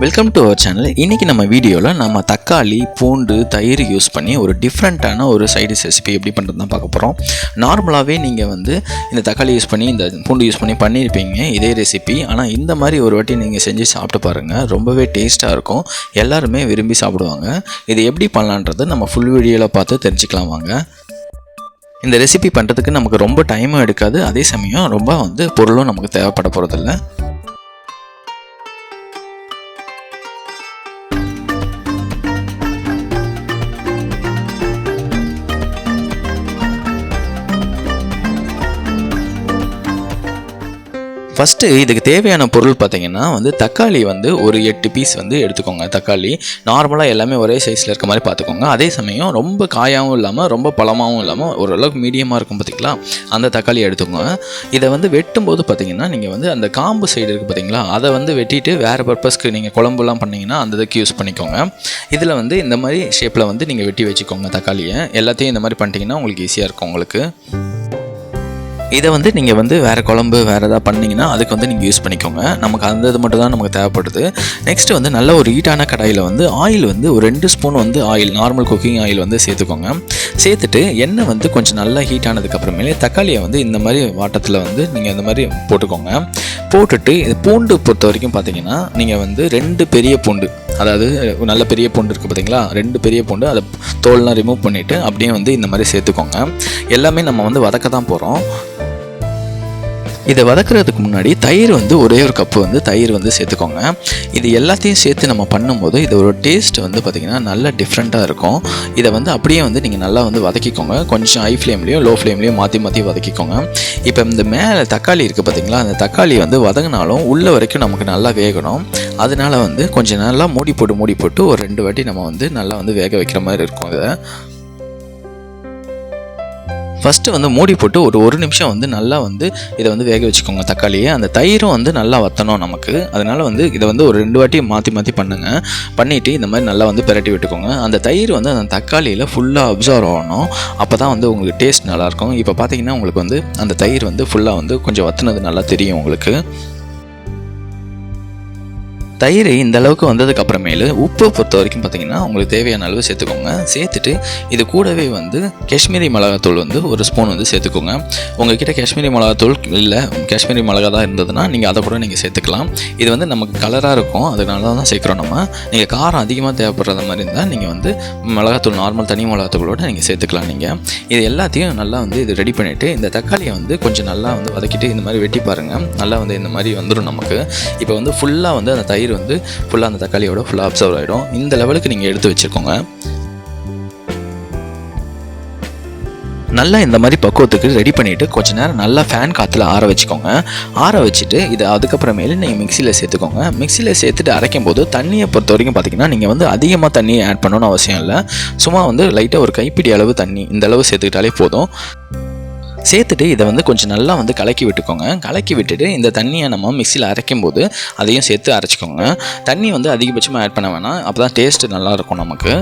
Welcome to our channel இன்றைக்கி நம்ம வீடியோவில் நம்ம தக்காளி பூண்டு தயிர் யூஸ் பண்ணி ஒரு டிஃப்ரெண்ட்டான ஒரு சைடிஷ் ரெசிபி எப்படி பண்ணுறது தான் பார்க்க போகிறோம் நார்மலாகவே நீங்கள் வந்து இந்த தக்காளி யூஸ் பண்ணி இந்த பூண்டு யூஸ் பண்ணி பண்ணியிருப்பீங்க இதே ரெசிபி ஆனால் இந்த மாதிரி ஒரு வாட்டி நீங்கள் செஞ்சு சாப்பிட்டு பாருங்கள் ரொம்பவே டேஸ்ட்டாக இருக்கும். எல்லாருமே விரும்பி சாப்பிடுவாங்க. இது எப்படி பண்ணலான்றது நம்ம ஃபுல் வீடியோவில் பார்த்து தெரிஞ்சுக்கலாம் வாங்க. இந்த ரெசிபி பண்ணுறதுக்கு நமக்கு ரொம்ப டைமும் எடுக்காது. அதே சமயம் ரொம்ப வந்து பொருளும் நமக்கு தேவைப்பட போகிறதில்ல ஃபஸ்ட்டு இதுக்கு தேவையான பொருள் பார்த்தீங்கன்னா வந்து தக்காளி வந்து ஒரு எட்டு பீஸ் வந்து எடுத்துக்கோங்க. தக்காளி நார்மலாக எல்லாமே ஒரே சைஸில் இருக்க மாதிரி பார்த்துக்கோங்க. அதே சமயம் ரொம்ப காயாகவும் இல்லாமல் ரொம்ப பழமாகவும் இல்லாமல் ஓரளவுக்கு மீடியமாக இருக்கும் பார்த்திங்களா அந்த தக்காளி எடுத்துக்கோங்க. இதை வந்து வெட்டும்போது பார்த்தீங்கன்னா நீங்கள் வந்து அந்த காம்பு சைடு இருக்குது பார்த்தீங்களா அதை வந்து வெட்டிட்டு வேறு பர்பஸ்க்கு நீங்கள் குழம்புலாம் பண்ணிங்கன்னா அந்த இதுக்கு யூஸ் பண்ணிக்கோங்க. இதில் வந்து இந்த மாதிரி ஷேப்பில் வந்து நீங்கள் வெட்டி வச்சுக்கோங்க தக்காளியை. எல்லாத்தையும் இந்த மாதிரி பண்ணிட்டீங்கன்னா உங்களுக்கு ஈஸியாக இருக்கும் உங்களுக்கு. இதை வந்து நீங்கள் வந்து வேறு குழம்பு வேறு எதாவது பண்ணிங்கன்னா அதுக்கு வந்து நீங்கள் யூஸ் பண்ணிக்கோங்க. நமக்கு அந்த இது மட்டும் தான் நமக்கு தேவைப்படுது. நெக்ஸ்ட் வந்து நல்ல ஒரு ஹீட்டான கடாயில் வந்து ஆயில் வந்து ஒரு ரெண்டு ஸ்பூன் வந்து ஆயில் நார்மல் குக்கிங் ஆயில் வந்து சேர்த்துக்கோங்க. சேர்த்துட்டு எண்ணெய் வந்து கொஞ்சம் நல்லா ஹீட் ஆனதுக்கப்புறமேலே தக்காளியை வந்து இந்த மாதிரி வாட்டத்தில் வந்து நீங்கள் இந்த மாதிரி போட்டுக்கோங்க. போட்டுட்டு இது பூண்டு பொறுத்த வரைக்கும் பார்த்தீங்கன்னா நீங்கள் வந்து ரெண்டு பெரிய பூண்டு அதாவது நல்ல பெரிய பூண்டு இருக்குது பார்த்தீங்களா ரெண்டு பெரிய பூண்டு அதை தோல்லாம் ரிமூவ் பண்ணிவிட்டு அப்படியே வந்து இந்த மாதிரி சேர்த்துக்கோங்க. எல்லாமே நம்ம வந்து வதக்க தான் போகிறோம் இதை வதக்குறதுக்கு முன்னாடி தயிர் வந்து ஒரே ஒரு கப்பு வந்து தயிர் வந்து சேர்த்துக்கோங்க. இது எல்லாத்தையும் சேர்த்து நம்ம பண்ணும்போது இது ஒரு டேஸ்ட் வந்து பார்த்திங்கன்னா நல்லா டிஃப்ரெண்ட்டாக இருக்கும். இதை வந்து அப்படியே வந்து நீங்கள் நல்லா வந்து வதக்கிக்கோங்க. கொஞ்சம் ஹை ஃப்ளேம்லேயும் லோ ஃப்ளேம்லேயும் மாற்றி மாற்றி வதக்கிக்கோங்க. இப்போ இந்த மேலே தக்காளி இருக்குது பார்த்தீங்களா அந்த தக்காளி வந்து வதங்கினாலும் உள்ள வரைக்கும் நமக்கு நல்லா வேகணும். அதனால வந்து கொஞ்சம் நல்லா மூடி போட்டு மூடி போட்டு ஒரு ரெண்டு வாட்டி நம்ம வந்து நல்லா வந்து வேக வைக்கிற மாதிரி இருக்கும் இதை. ஃபஸ்ட்டு வந்து மூடி போட்டு ஒரு ஒரு நிமிஷம் வந்து நல்லா வந்து இதை வந்து வேக வச்சுக்கோங்க தக்காளியை. அந்த தயிரும் வந்து நல்லா வற்றணும் நமக்கு. அதனால் வந்து இதை வந்து ஒரு ரெண்டு வாட்டி மாற்றி மாற்றி பண்ணுங்கள் பண்ணிவிட்டு இந்த மாதிரி நல்லா வந்து பிரட்டி விட்டுக்கோங்க. அந்த தயிர் வந்து அந்த தக்காளியில் ஃபுல்லாக அப்சர்வ் ஆகணும். அப்போ தான் வந்து உங்களுக்கு டேஸ்ட் நல்லாயிருக்கும் இப்போ பார்த்தீங்கன்னா உங்களுக்கு வந்து அந்த தயிர் வந்து ஃபுல்லாக வந்து கொஞ்சம் வத்துனது நல்லா தெரியும் உங்களுக்கு. தயிர் இந்த அளவுக்கு வந்ததுக்கு அப்புறமேலு உப்பு பொறுத்த வரைக்கும் பார்த்தீங்கன்னா உங்களுக்கு தேவையான அளவு சேர்த்துக்கோங்க. சேர்த்துட்டு இது கூடவே வந்து காஷ்மீரி மிளகாத்தூள் வந்து ஒரு ஸ்பூன் வந்து சேர்த்துக்கோங்க. உங்ககிட்ட காஷ்மீரி மிளகாத்தூள் இல்லை காஷ்மீரி மிளகா தான் இருந்ததுன்னா நீங்கள் அதை கூட நீங்கள் சேர்த்துக்கலாம். இது வந்து நமக்கு கலராக இருக்கும் அதனால தான் சேர்க்குறோம் நம்ம. நீங்கள் காரம் அதிகமாக தேவைப்படுற மாதிரி இருந்தால் நீங்கள் வந்து மிளகாத்தூள் நார்மல் தனி மிளகாத்தூளோட நீங்கள் சேர்த்துக்கலாம் நீங்கள் இது எல்லாத்தையும் நல்லா வந்து இது ரெடி பண்ணிவிட்டு இந்த தக்காளியை வந்து கொஞ்சம் நல்லா வந்து வதக்கிட்டு இந்த மாதிரி வெட்டி பாருங்கள் நல்லா வந்து இந்த மாதிரி வந்துடும் நமக்கு. இப்போ வந்து ஃபுல்லாக வந்து அந்த தயிர் தயிர் வந்து ஃபுல்லாக அந்த தக்காளியோட ஃபுல்லாக அப்சர்வ் ஆகிடும் இந்த லெவலுக்கு நீங்கள் எடுத்து வச்சுக்கோங்க. நல்லா இந்த மாதிரி பக்குவத்துக்கு ரெடி பண்ணிவிட்டு கொஞ்ச நேரம் நல்லா ஃபேன் காற்றுல ஆற வச்சுக்கோங்க. ஆற வச்சுட்டு இது அதுக்கப்புறமேலு நீங்கள் மிக்சியில் சேர்த்துக்கோங்க. மிக்சியில் சேர்த்துட்டு அரைக்கும் போது தண்ணியை பொறுத்த வரைக்கும் பார்த்தீங்கன்னா நீங்கள் வந்து அதிகமாக தண்ணியை ஆட் பண்ணணும்னு அவசியம் இல்லை. சும்மா வந்து லைட்டாக ஒரு கைப்பிடி அளவு தண்ணி இந்த அளவு சேர்த்துக்கிட்டாலே போதும். சேர்த்துட்டு இதை வந்து கொஞ்சம் நல்லா வந்து கலக்கி விட்டுக்கோங்க. கலக்கி விட்டுட்டு இந்த தண்ணியை நம்ம மிக்சியில் அரைக்கும் போது அதையும் சேர்த்து அரைச்சிக்கோங்க. தண்ணி வந்து அதிகபட்சமாக ஆட் பண்ண வேணாம். அப்போ தான் டேஸ்ட்டு நல்லாயிருக்கும் நமக்கு.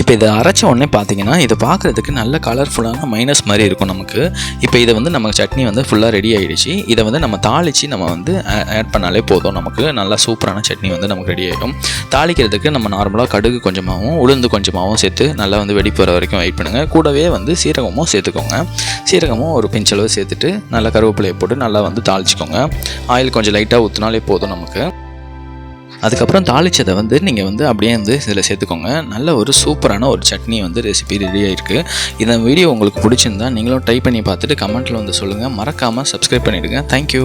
இப்போ இதை அரைச்ச உடனே பார்த்தீங்கன்னா இது பார்க்குறதுக்கு நல்ல கலர்ஃபுல்லான மைனஸ் மாதிரி இருக்கும் நமக்கு. இப்போ இதை வந்து நம்ம சட்னி வந்து ஃபுல்லாக ரெடி ஆகிடுச்சு இதை வந்து நம்ம தாளித்து நம்ம வந்து ஆட் பண்ணாலே போதும் நமக்கு. நல்லா சூப்பரான சட்னி வந்து நமக்கு ரெடி ஆகிடும் தாளிக்கிறதுக்கு நம்ம நார்மலாக கடுகு கொஞ்சமாகவும் உளுந்து கொஞ்சமாகவும் சேர்த்து நல்லா வந்து வெடி போகிற வரைக்கும் வெயிட் பண்ணுங்கள் கூடவே வந்து சீரகமும் சேர்த்துக்கோங்க. சீரகமும் ஒரு பிஞ்சளவு சேர்த்துட்டு நல்லா கருவேப்பிலையை போட்டு நல்லா வந்து தாளிச்சிக்கோங்க. ஆயில் கொஞ்சம் லைட்டாக ஊற்றினாலே போதும் நமக்கு. அதுக்கப்புறம் தாளிச்சதை வந்து நீங்கள் வந்து அப்படியே வந்து இதில் சேர்த்துக்கோங்க. நல்ல ஒரு சூப்பரான ஒரு சட்னி வந்து ரெசிபி ரெடி ஆகிருக்கு இந்த வீடியோ உங்களுக்கு பிடிச்சிருந்தா நீங்களும் ட்ரை பண்ணி பார்த்துட்டு கமெண்ட்டில் வந்து சொல்லுங்கள் மறக்காமல் சப்ஸ்கிரைப் பண்ணிவிடுங்க தேங்க்யூ